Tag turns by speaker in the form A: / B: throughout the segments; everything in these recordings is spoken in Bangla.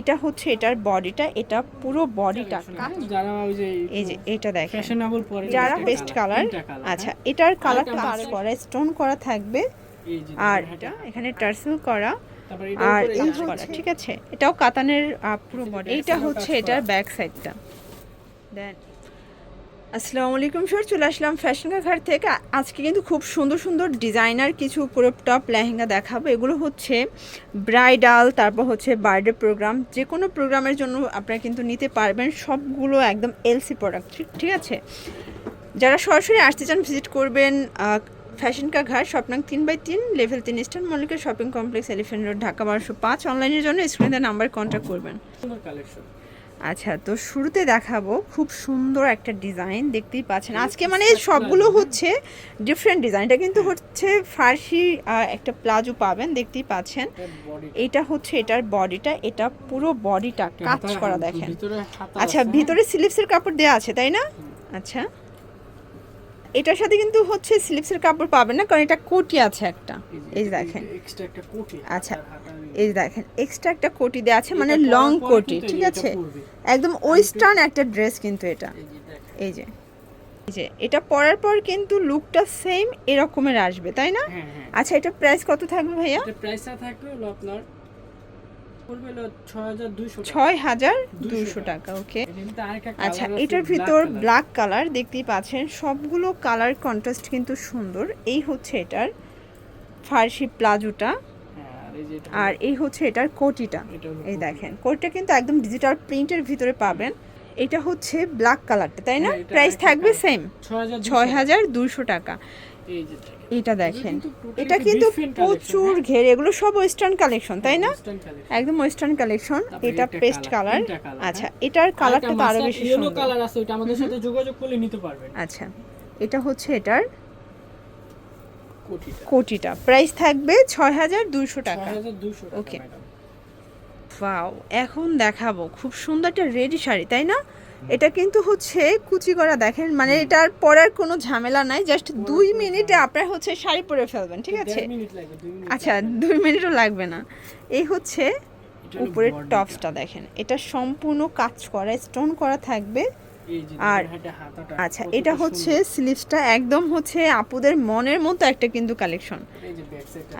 A: এটা হচ্ছে এটার বডিটা এটা পুরো বডিটা।
B: যারা
A: এই যে এটা দেখেন।
B: ফ্যাশনেবল পরে
A: যারা
B: পেস্ট
A: বেস্ট কালার আচ্ছা
B: হ্যাঁ।
A: এটার কালার কাজ করা স্টোন করা থাকবে। আর এটা? এখানে টার্সেল করা আর এই
B: করা।
A: ঠিক আছে? এটাও কাতানের পুরো বডি
B: এটা
A: হচ্ছে এটার। ব্যাক সাইডটা দেন আসসালামু আলাইকুম স্যার চলে আসলাম ফ্যাশন ঘাট থেকে। আজকে কিন্তু খুব সুন্দর সুন্দর ডিজাইনার কিছু পুরো টপ লেহেঙ্গা দেখাবো। এগুলো হচ্ছে ব্রাইডাল তারপর হচ্ছে বার্থডে প্রোগ্রাম যে কোনো প্রোগ্রামের জন্য আপনারা কিন্তু নিতে পারবেন সবগুলো একদম এলসি প্রোডাক্ট ঠিক আছে? যারা সরাসরি আসতে চান ভিজিট করবেন ফ্যাশন কা ঘাট, স্বপ্নাং তিন বাই তিন লেভেল তিন eastern Mallika shopping complex elephant road Dhaka বারোশো পাঁচ। অনলাইনের জন্য স্ক্রিনে নাম্বার কন্ট্যাক্ট করবেন।
B: কালেকশন
A: আচ্ছা তো শুরুতে দেখাবো খুব সুন্দর একটা ডিজাইন দেখতেই পাচ্ছেন। আজকে মানে সবগুলো হচ্ছে ডিফারেন্ট ডিজাইন এটা কিন্তু হচ্ছে ফার্সি একটা প্লাজো পাবেন দেখতেই পাচ্ছেন। এটা হচ্ছে এটার বডিটা এটা পুরো বডিটা কাজ করা দেখেন। আচ্ছা
B: আছে,
A: ভিতরে স্লিপসের কাপড় দেওয়া আছে তাই না? আচ্ছা। এটার সাথে কিন্তু হচ্ছে স্লিপসের কাপড় পাবেন না কারণ এটা কোটি আছে একটা। এই যে দেখেন।
B: এক্সট্রা একটা কোটি
A: আচ্ছা, এই যে দেখেন এক্সট্রা একটা কোটি দেওয়া আছে মানে লং কোটি ঠিক আছে? একদম ওয়েস্টার্ন একটা ড্রেস কিন্তু এটা।
B: এই যে
A: এই যে এটা পরার পর কিন্তু লুকটা সেম এরকমের আসবে তাই না?
B: হ্যাঁ হ্যাঁ।
A: আচ্ছা এটা প্রাইস কত থাকবে ভাইয়া?
B: এটা প্রাইসটা থাকবে হলো আপনার পড়বে হলো 6200 টাকা
A: ছয় হাজার দুশো টাকা। ওকে আচ্ছা এটার ভিতর ব্ল্যাক কালার দেখতেই পাচ্ছেন সবগুলো কালার কন্ট্রাস্ট কিন্তু সুন্দর। এই হচ্ছে এটার ফার্সি প্লাজোটা
B: হ্যাঁ, আর এই যে এটা।
A: আর এই হচ্ছে এটার কোটিটা। এই দেখেন কোটিটা কিন্তু একদম ডিজিটাল প্রিন্টের ভিতরে পাবেন। এটা হচ্ছে ব্ল্যাক কালারটা তাই না?
B: হ্যাঁ,
A: প্রাইস থাকবে
B: colour।
A: সেম
B: 6200
A: ছয় হাজার দুশো টাকা। এটা দেখেন। এটা কিন্তু প্রচুর
B: হ্যাঁ?
A: ঘের এগুলো সব ওয়েস্টার্ন কালেকশন তাই না? একদম ওয়েস্টার্ন কালেকশন এটা পেস্ট কালার আচ্ছা
B: হ্যাঁ?
A: এটার কালারটা তো
B: আরও
A: বেশি সুন্দর।
B: কালার আছে ওটা আমাদের সাথে যোগাযোগ করলে নিতে পারবেন।
A: আচ্ছা এটা হচ্ছে এটার
B: কোটিটা।
A: কোটিটা। প্রাইস থাকবে ছয় হাজার দুশো টাকা।
B: 6200 টাকা
A: Okay.
B: ম্যাডাম
A: ওয়াও এখন দেখাবো। খুব সুন্দর একটা রেডি শাড়ি তাই না? এটা কিন্তু হচ্ছে কুচি করা দেখেন মানে এটার পরার কোনো ঝামেলা নাই জাস্ট দুই মিনিটে আপনার হচ্ছে শাড়ি পরে ফেলবেন ঠিক আছে? আচ্ছা দুই মিনিটও লাগবে না। এই হচ্ছে উপরের টপসটা দেখেন। এটা সম্পূর্ণ কাজ করা স্টোন করা থাকবে। আর- আচ্ছা এটা হচ্ছে। স্লিভসটা একদম হচ্ছে আপুদের মনের মতো একটা কিন্তু কালেকশন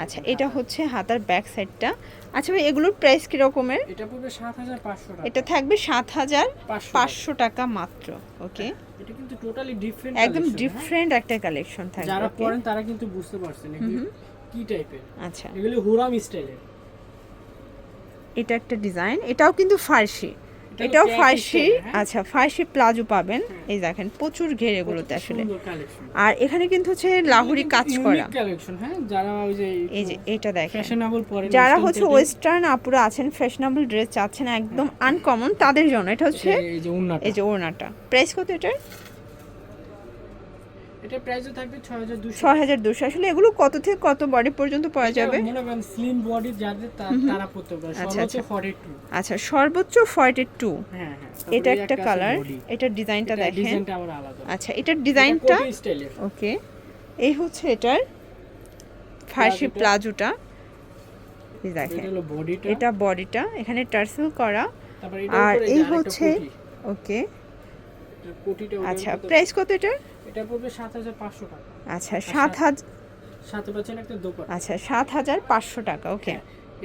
A: আচ্ছা এটা হচ্ছে হাতার ব্যাক সাইডটা আচ্ছা ভাই এগুলোর প্রাইস কি রকমের
B: এটা পড়বে 7500 টাকা।
A: এটা থাকবে সাত হাজার পাঁচশো টাকা। মাত্র ওকে
B: এটা কিন্তু টোটালি ডিফারেন্ট
A: একদম ডিফারেন্ট একটা কালেকশন থাকবে
B: যারা? পড়েন তারা কিন্তু বুঝতে পারছেন কি টাইপের
A: আচ্ছা।
B: এগুলো হুরাম স্টাইলের
A: এটা একটা ডিজাইন এটাও কিন্তু ফার্সি। এটাও
B: ফাঁসি
A: ফার্সি
B: হ্যাঁ?
A: আচ্ছা ফার্সি প্লাজো পাবেন। এই দেখেন প্রচুর ঘের এগুলোতে আসলে। আর এখানে কিন্তু হচ্ছে লাহুরি কাজ করা।
B: হ্যাঁ
A: এই যে এটা দেখেন। যারা হচ্ছে ওয়েস্টার্ন আপুরা আছেন ফ্যাশনেবল ড্রেস চাচ্ছেন একদম আনকমন তাদের জন্য। এটা হচ্ছে
B: এই যে উন্নত
A: এই যে ওড়নাটা। প্রাইস কত এটার?
B: এটা প্রাইসও থাকবে 6200
A: ছয় হাজার দুশো। আসলে এগুলো কত থেকে কত বডি পর্যন্ত পাওয়া যাবে?
B: মনে করেন স্লিম বডি যাদের তারা পড়তে পারে।
A: আচ্ছা,
B: সর্বোচ্চ
A: আচ্ছা।
B: 42
A: আচ্ছা সর্বোচ্চ ফর্টি টু
B: হ্যাঁ। হ্যাঁ
A: এটা একটা কালার এটার ডিজাইনটা দেখেন।
B: ডিজাইনটা আবার আলাদা।
A: আচ্ছা এটার ডিজাইনটা ওকে। এই হচ্ছে এটার ফার্সি
B: প্লাজোটা।
A: দেখেন।
B: এটা বডিটা
A: এখানে টার্সেল করা। আর এই হচ্ছে ওকে।
B: এটা
A: আচ্ছা প্রাইস কত এটার?
B: এটা পড়বে 7500 টাকা।
A: আচ্ছা সাত হাজার
B: সাথে পাচ্ছেন একটা দোপাট্টা।
A: আচ্ছা সাত হাজার পাঁচশো টাকা ওকে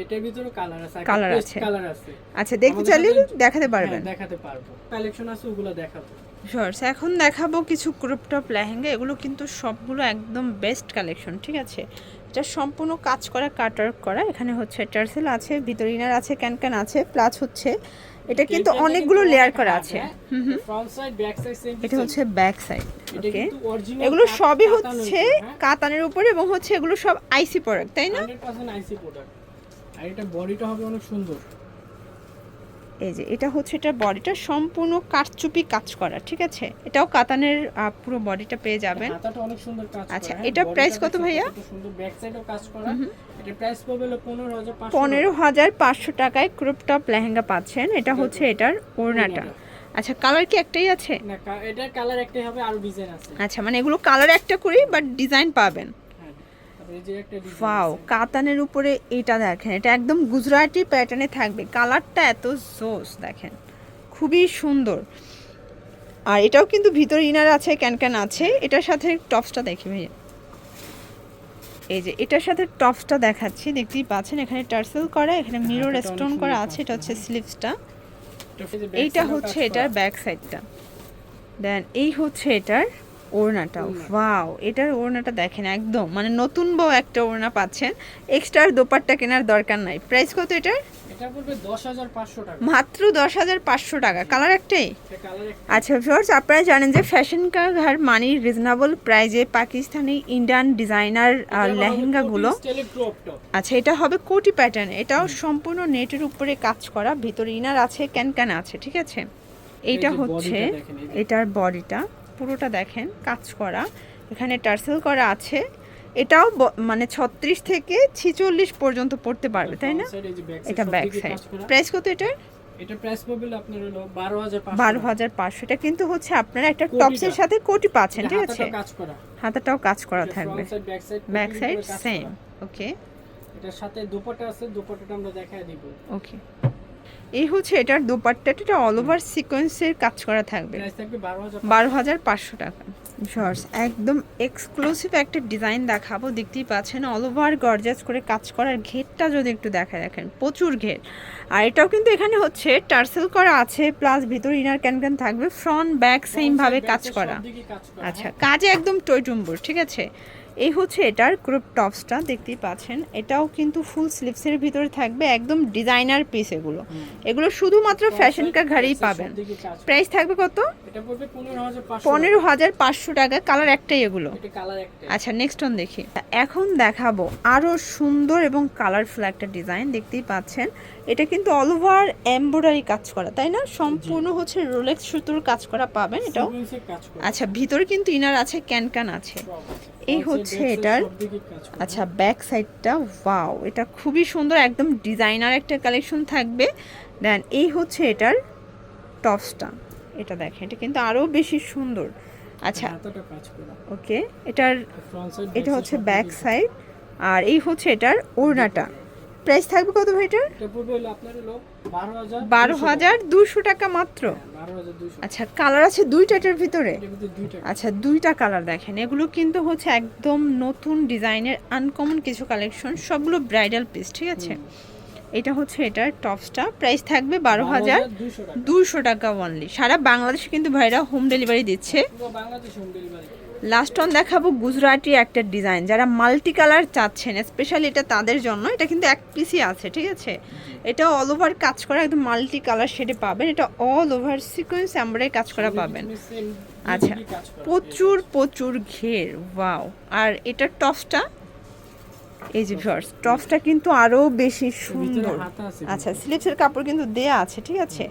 B: এটার ভিতরে কালার আছে
A: Colour আছে।
B: কালার আছে।
A: আচ্ছা দেখতে চাইলে দেখাতে পারবেন।
B: হ্যাঁ, দেখাতে পারব। কালেকশন আছে ওগুলো দেখাবো।
A: শর্টস এখন দেখাবো কিছু ক্রপ টপ লেহেঙ্গা এগুলো কিন্তু সবগুলো একদম বেস্ট কালেকশন ঠিক আছে? এটা সম্পূর্ণ কাজ করা কাটার করা এখানে হচ্ছে টার্সেল আছে ভিতর ইনার আছে ক্যান ক্যান আছে প্লাস হচ্ছে এটা কিন্তু অনেকগুলো লেয়ার করা আছে।
B: হ্যাঁ?
A: এটা হচ্ছে ব্যাক সাইড ওকে এগুলো সবই হচ্ছে কাতানের উপরে এবং হচ্ছে এগুলো সব আইসি প্রোডাক্ট তাই না?
B: 100% আইসি প্রোডাক্ট আর এটা বডিটা হবে অনেক সুন্দর।
A: এই যে এটা হচ্ছে এটা বডিটা সম্পূর্ণ কাঠচুপি কাজ করা ঠিক আছে? এটাও কাতানের পুরো বডিটা পেয়ে যাবেন। আচ্ছা,
B: এটা
A: প্রাইস কত ভাইয়া?
B: কত সুন্দর ব্যাক সাইডেও কাজ করা। এটা প্রাইস পড়বে হলো 15500
A: পনেরো হাজার পাঁচশো টাকায় ক্রপ টপ লেহেঙ্গা পাচ্ছেন। এটা হচ্ছে এটার ওড়নাটা। আচ্ছা কালার কি একটাই আছে?
B: না এটার কালার একটাই হবে আর ডিজাইন আছে।
A: আচ্ছা মানে এগুলো কালার একটা করি বাট ডিজাইন পাবেন।
B: হ্যাঁ
A: ওয়াও কাতানের উপরে এটা দেখেন এটা একদম গুজরাটি প্যাটার্নে থাকবে। কালারটা এত জোস দেখেন। খুবই সুন্দর। আর এটাও কিন্তু ভিতরে ইনার আছে ক্যান ক্যান আছে। এটার সাথে টপসটা দেখি ভাইয়া। এই যে এটার সাথে টপসটা দেখাচ্ছি। দেখতেই পাচ্ছেন এখানে টার্সেল করা এখানে মিরর
B: অনেক
A: স্টোন করা আছে এটা হচ্ছে স্লিভসটা
B: এইটা
A: এইটা হচ্ছে এটার ব্যাক সাইডটা দেন এই হচ্ছে এটার ওড়নাটা
B: ওড়না।
A: ওয়াও এটার ওড়নাটা দেখেন একদম মানে নতুন বউ একটা ওড়না পাচ্ছেন এক্সট্রা দোপাট্টা কেনার দরকার নাই। প্রাইস কত এটার? মাত্র দশ হাজার পাঁচশো টাকা কালার একটাই? আচ্ছা ভিউয়ার্স আপনারা জানেন যে ফ্যাশন কা ঘর মানি রিজনেবল প্রাইজে পাকিস্তানি ইন্ডিয়ান ডিজাইনার লেহেঙ্গাগুলো আচ্ছা এটা হবে কোটি প্যাটার্ন এটাও সম্পূর্ণ নেটের উপরে কাজ করা ভিতরে ইনার আছে ক্যান ক্যান আছে ঠিক আছে? এইটা হচ্ছে। এটার বডিটা পুরোটা দেখেন কাজ করা। এখানে টার্সেল করা আছে। এটাও মানে ছত্রিশ থেকে ছিচল্লিশ পর্যন্ত পড়তে পারবে তাই না? এটা ব্যাক সাইড প্রাইস কত এটার?
B: এটা প্রাইস পড়বে আপনার হলো বারো হাজার
A: বারো হাজার পাঁচশো। এটা কিন্তু হচ্ছে আপনারা একটা। টপসের সাথে কোটি পাচ্ছেন ঠিক আছে?
B: কাজ করা।
A: হাতাটাও কাজ করা থাকবে।
B: ব্যাক সাইড
A: সেম ওকে
B: এটার সাথে দুপাট্টা আছে দুপাট্টাটা আমরা দেখায় দিব।
A: ওকে এই হচ্ছে এটার দোপাট্টাটা এটা অল ওভার সিকোয়েন্সের কাজ করা থাকবে।
B: বারো হাজার
A: পাঁচশো। টাকা। শর্টস একদম এক্সক্লুসিভ একটা ডিজাইন দেখাবো দেখতেই পাচ্ছেন অল ওভার গর্জাস করে কাজ করার ঘেরটা যদি একটু দেখা দেখেন প্রচুর ঘের। আর এটাও কিন্তু এখানে হচ্ছে টার্সেল করা আছে প্লাস ভিতর ইনার ক্যান ক্যান থাকবে ফ্রন্ট ব্যাক সেম ভাবে কাজ করা। আচ্ছা কাজে একদম টইটুম্বুর ঠিক আছে? এই হচ্ছে এটার ক্রপ টপসটা দেখতেই পাচ্ছেন। এটাও কিন্তু ফুল স্লিভসের ভিতরে থাকবে একদম ডিজাইনার পিস এগুলো। এগুলো শুধুমাত্র ফ্যাশন কা ঘাড়েই পাবেন। প্রাইস থাকবে কত?
B: পনেরো হাজার পাঁচশো
A: টাকা। কালার একটাই এগুলো। আচ্ছা নেক্সট অন দেখি। এখন দেখাবো আরও সুন্দর এবং কালারফুল একটা ডিজাইন দেখতেই পাচ্ছেন। এটা কিন্তু অল ওভার এমব্রয়ডারি কাজ করা তাই না? সম্পূর্ণ হচ্ছে রোলেক্স সুতোর কাজ করা পাবেন এটাও। আচ্ছা ভিতরে কিন্তু ইনার আছে ক্যান ক্যান আছে। এই হচ্ছে এটার। আচ্ছা ব্যাক সাইডটা ওয়াও এটা খুবই সুন্দর একদম ডিজাইনার একটা কালেকশন থাকবে। দেন এই হচ্ছে এটার টপসটা এটা দেখেন এটা কিন্তু আরও বেশি সুন্দর। আচ্ছা ওকে এটার এটা হচ্ছে ব্যাক সাইড আর এই হচ্ছে এটার ওড়নাটা। প্রাইস থাকবে কত ভাই এটার
B: এটা পড়বে হলো আপনার হলো বারো হাজার
A: দুশো টাকা। মাত্র?
B: দুইশো
A: আচ্ছা কালার আছে দুইটা এটার ভিতরে? আচ্ছা দুইটা কালার দেখেন। এগুলো কিন্তু হচ্ছে একদম নতুন ডিজাইনের আনকমন কিছু কালেকশন সবগুলো ব্রাইডাল পিস ঠিক আছে? এটা হচ্ছে এটার টপসটা প্রাইস থাকবে বারো হাজার দুশো টাকা। অনলি সারা বাংলাদেশে কিন্তু ভাইরা হোম ডেলিভারি দিচ্ছে।
B: Bangladesh home delivery
A: last on দেখাবো গুজরাটি একটা ডিজাইন যারা মাল্টি কালার চাচ্ছেন স্পেশালি এটা তাদের জন্য এটা কিন্তু এক পিসই আছে ঠিক আছে? এটা অল ওভার কাজ করা একদম মাল্টি কালার শেডে পাবেন। এটা অল ওভার সিকোয়েন্স এমব্রয়ডারি কাজ করা পাবেন। আচ্ছা প্রচুর প্রচুর ঘের ওয়াও আর এটার টপসটা এই যে ভিউয়ার্স টপসটা কিন্তু আরও বেশি সুন্দর। আচ্ছা স্লিভসের কাপড় কিন্তু দেয়া আছে ঠিক আছে?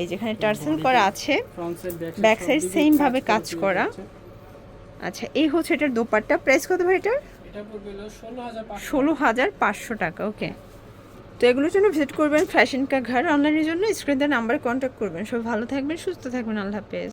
A: এই যেখানে টার্সেল করা আছে
B: ফ্রন্ট সাইড
A: same ভাবে কাজ করা। আচ্ছা এই হচ্ছে এটার দোপাট্টা। প্রাইস কত ভাই এটার? ষোলো হাজার পাঁচশো। টাকা ওকে তো এগুলোর জন্য ভিজিট করবেন ফ্যাশন কা ঘর অনলাইনের জন্য। স্ক্রিন নাম্বারে কন্ট্যাক্ট করবেন। সব ভালো থাকবেন সুস্থ থাকবেন। আল্লাহ হাফেজ।